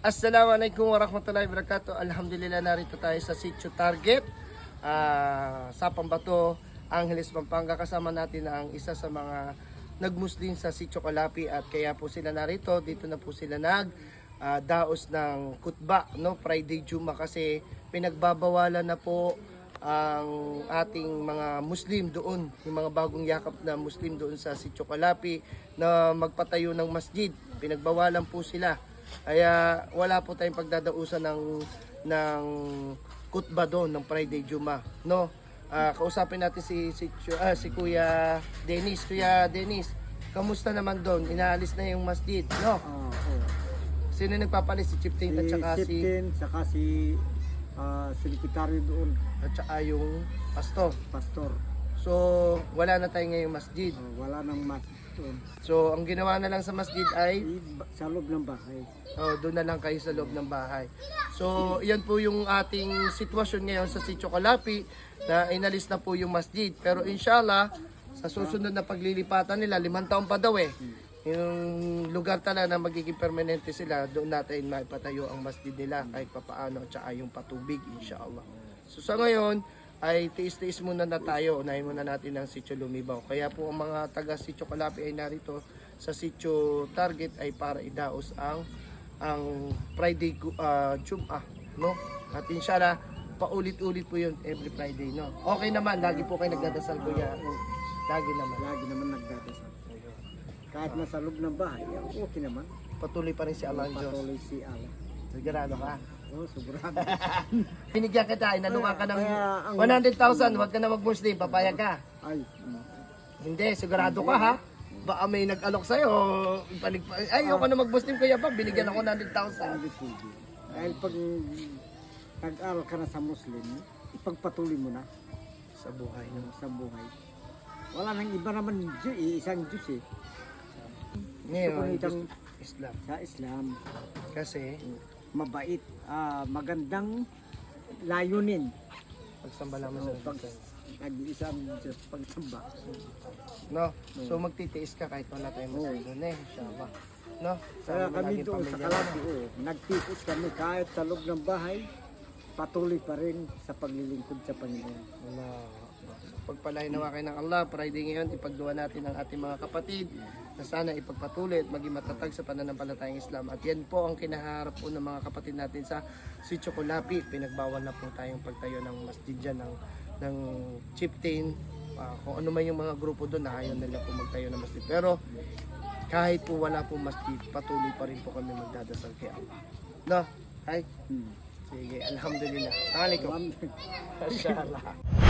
Assalamualaikum warahmatullahi wabarakatuh. Alhamdulillah narito tayo sa Sitio Target. ah, sa Pambato, Angeles, Pampanga. Kasama natin ang isa sa mga nagmuslim sa Sitio Kalapi at kaya po sila narito. Dito na po sila nag ah, daos ng kutba, no? Friday Juma kasi pinagbabawalan na po ang ating mga Muslim doon, yung mga bagong yakap na Muslim doon sa Sitio Kalapi na magpatayo ng masjid. Pinagbawalan po sila. Kaya wala po tayong pagdadausan ng ng kutba doon ng Friday Juma, no? Ah, kausapin natin si si, ah, si Kuya Dennis. Kuya Dennis, kamusta naman doon? Inaalis na yung masjid, no? Ah, oo. Sino nagpapalis si Chipting at Si saka si Siptin, saka si ah, sekretaryo doon, at saka yung pastor. pastor. So, wala na tayo ngayong masjid. Ah, wala nang mat doon. So, ang ginawa na lang sa masjid ay Sa loob ng bahay. oh, doon na lang kayo sa loob ng bahay. So, yan po yung ating sitwasyon ngayon sa Sitio Kalapi na inalis na po yung masjid. Pero inshallah, sa susunod na paglilipatan nila, limang taon pa daw eh. Yung lugar talaga na magiging permanente sila, doon natin maipatayo ang masjid nila kahit papaano at saka yung patubig inshallah. So sa ngayon, ay tiis-tiis muna na tayo. Unahin muna natin ang Sitio Lumibaw. Kaya po ang mga taga Sitio Kalapi ay narito sa Sitio Target ay para idaos ang ang Friday ah, Jum'ah, no? At inshallah, paulit-ulit po yun every Friday, no? Okay naman, lagi po kayo nagdadasal kuya. Lagi naman. Lagi naman nagdadasal. Kahit nasa loob ng bahay, ah, okay naman. Patuloy pa rin si Allah ang Diyos. Patuloy si Allah. Sigurado ka. Oh, sobrang. Binigyan kita, inalungan ka ng Kaya ang- 100,000, huwag ka na mag-Muslim, papayag ka. Ay, mm. Hindi, sigurado ka ha. Baka may nag-alok sa'yo, panig ay, ayoko na mag-Muslim kuya pa, binigyan ako ng 100,000. sabi pwede. Dahil pag nag-aral ka na sa Muslim, ipagpatuloy mo na Sa buhay, no? sa buhay. Wala nang iba naman Diyos, eh, isang Diyos eh. Ngayon, Itong- gusto- Islam. Sa Islam, Kasi, mabait, ah, magandang layunin. pagsamba lamang sa Pag Diyos. nag-iisang Diyos pagsamba. No? So magtitiis ka kahit wala tayong masaya doon eh. Inshallah. No? Kaya kami laging doon sa pamilya Kalabi, oh, nagtipos kami kahit sa loob ng bahay, patuloy pa rin sa paglilingkod sa Panginoon. Allah. Pagpalain nawa kayo ng Allah, Friday ngayon, ipagduwa natin ang ating mga kapatid na sana ipagpatuloy at maging matatag sa pananampalatayang Islam. At yan po ang kinaharap po ng mga kapatid natin sa Sitio Kulapi. Pinagbawal na po tayong pagtayo ng masjid dyan ng, ng chieftain. Ah, kung ano man yung mga grupo doon na ayaw nila po magtayo ng masjid. Pero kahit po wala po masjid, patuloy pa rin po kami magdadasal kay Allah. No? Ay, Hmm. sige, alhamdulillah. Assalamualaikum. Inshallah.